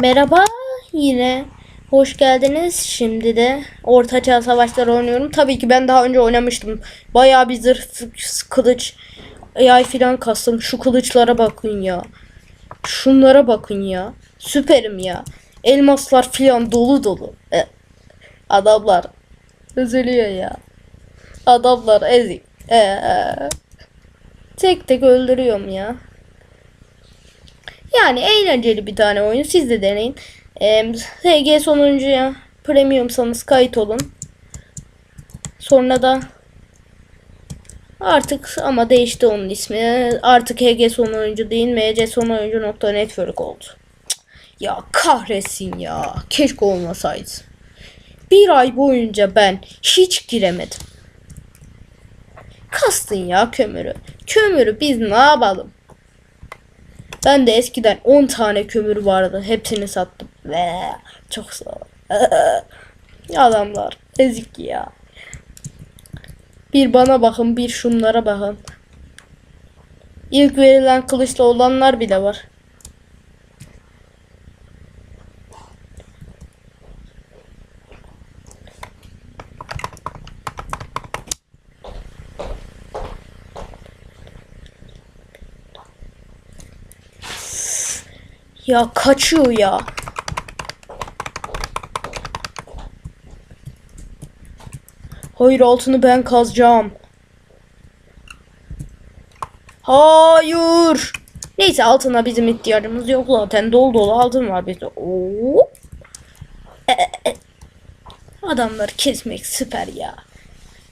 Merhaba yine hoş geldiniz. Şimdi de Ortaçağ Savaşları oynuyorum. Tabii ki ben daha önce oynamıştım. Bayağı bir zırh, kılıç, yay filan kastım. Şu kılıçlara bakın ya. Şunlara bakın ya. Süperim ya. Elmaslar filan dolu dolu. E, adamlar üzülüyor ya. Adamlar ezik. E, e. tek tek öldürüyorum ya. Yani eğlenceli bir tane oyun. Siz de deneyin. Ee, HG sonuncuya premiumsanız kayıt olun. Sonra da artık ama değişti onun ismi. Artık HG son oyuncu değil MC son oyuncu nokta network oldu. Ya kahretsin ya. Keşke olmasaydı. Bir ay boyunca ben hiç giremedim. Kastın ya kömürü. Kömürü biz ne yapalım? Ben de eskiden 10 tane kömür vardı. Hepsini sattım. Ve çok sağ ol. Adamlar ezik ya. Bir bana bakın, bir şunlara bakın. İlk verilen kılıçla olanlar bile var. Ya kaçıyor ya. Hayır altını ben kazacağım. Hayır. Neyse altına bizim ihtiyacımız yok zaten. Dolu dolu altın var bizde. Oo. E, e, e. Adamları kesmek süper ya.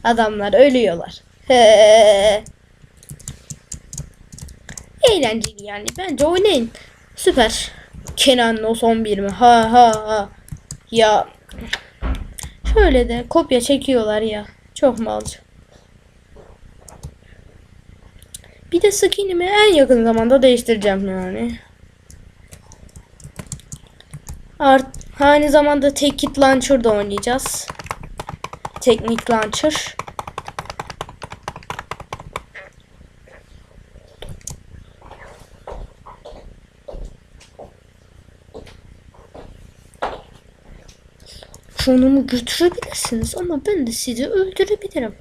Adamlar ölüyorlar. Eğlenceli yani. Bence oynayın. Süper. Kenan son bir mi? Ha ha ha. Ya şöyle de kopya çekiyorlar ya. Çok malcı. Bir de skinimi en yakın zamanda değiştireceğim yani. Art aynı zamanda Tekit Launcher'da oynayacağız. Teknik Launcher. Çonumu götürebilirsiniz ama ben de sizi öldürebilirim.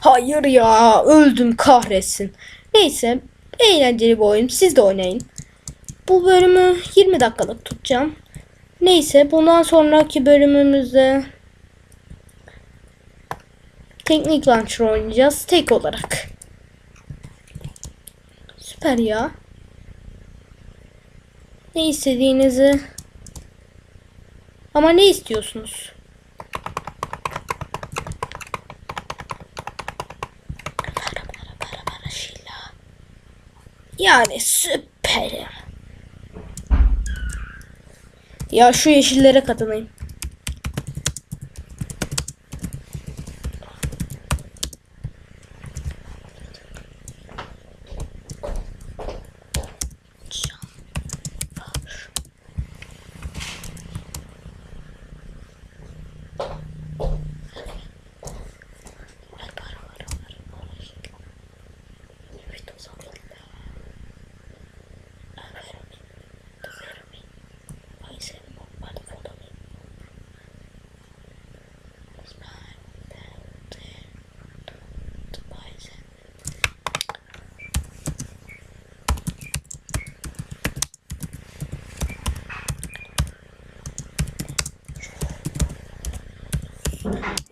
Hayır ya öldüm kahretsin. Neyse eğlenceli bir oyun siz de oynayın. Bu bölümü 20 dakikalık tutacağım. Neyse bundan sonraki bölümümüzde teknik launcher oynayacağız tek olarak. Süper ya. Ne istediğinizi ama ne istiyorsunuz? Yani süperim. Ya şu yeşillere katılayım.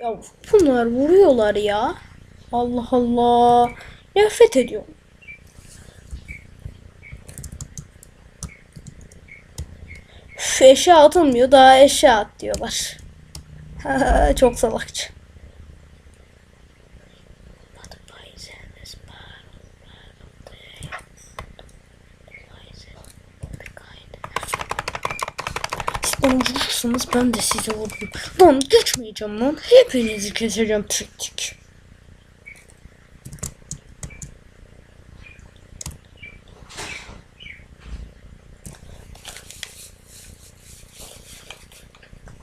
Ya bunlar vuruyorlar ya. Allah Allah. Nefret ediyorum. Üf, eşya atılmıyor daha eşya at diyorlar. Çok salakça. Vurursanız ben de size vururum. Lan geçmeyeceğim lan. Hepinizi keseceğim tek tek.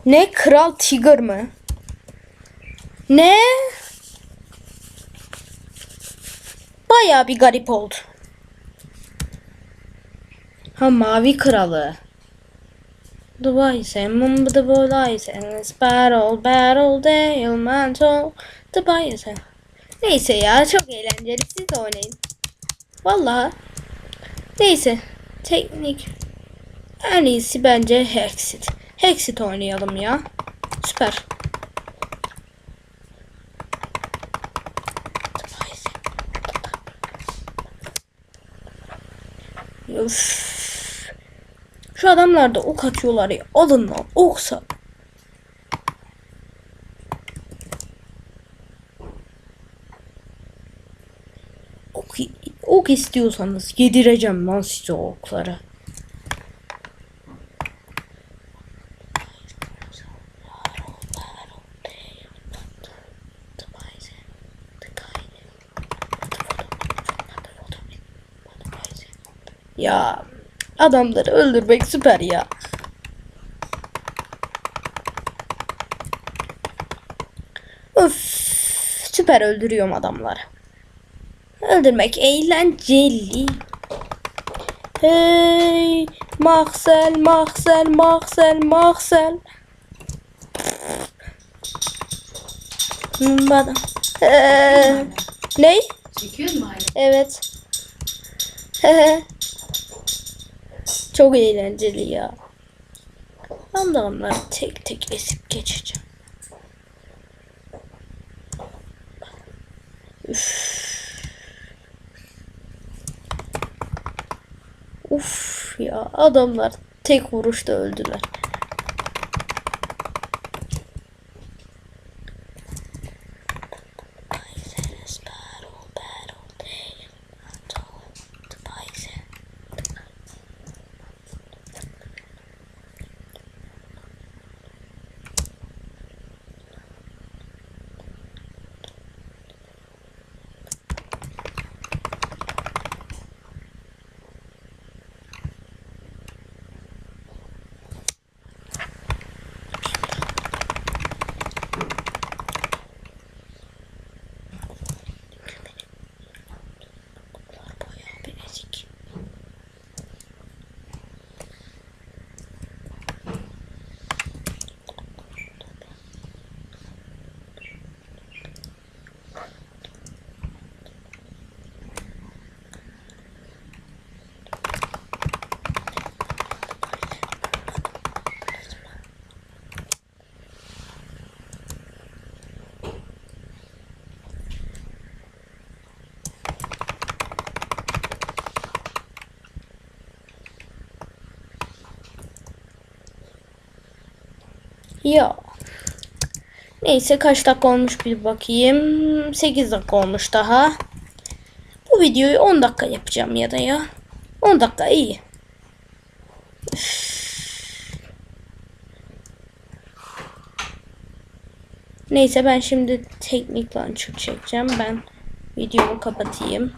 Ne? Kral Tiger mı? Ne? Baya bir garip oldu. Ha mavi kralı. Dubai sen mumbu Dubai sen Battle Battle Dale Mantle Dubai sen. Neyse ya çok eğlenceli siz de oynayın. Vallahi. Neyse. Teknik. En iyisi bence Hexit. Hexit oynayalım ya. Süper. Üf. Şu adamlar da ok atıyorlar ya. Alın lan oksa. Ok, ok istiyorsanız yedireceğim lan size okları. Ya adamları öldürmek süper ya. Öf süper öldürüyorum adamları. Öldürmek eğlenceli. Hey Marcel Marcel Marcel Marcel. Bana. Ee, ne? Çekiyor mu hala? Evet. Çok eğlenceli ya. Ben de onları tek tek esip geçeceğim. Üf. Uf ya adamlar tek vuruşta öldüler. Ya. Neyse kaç dakika olmuş bir bakayım. 8 dakika olmuş daha. Bu videoyu 10 dakika yapacağım ya da ya. 10 dakika iyi. Neyse ben şimdi teknik launcher çekeceğim. Ben videomu kapatayım.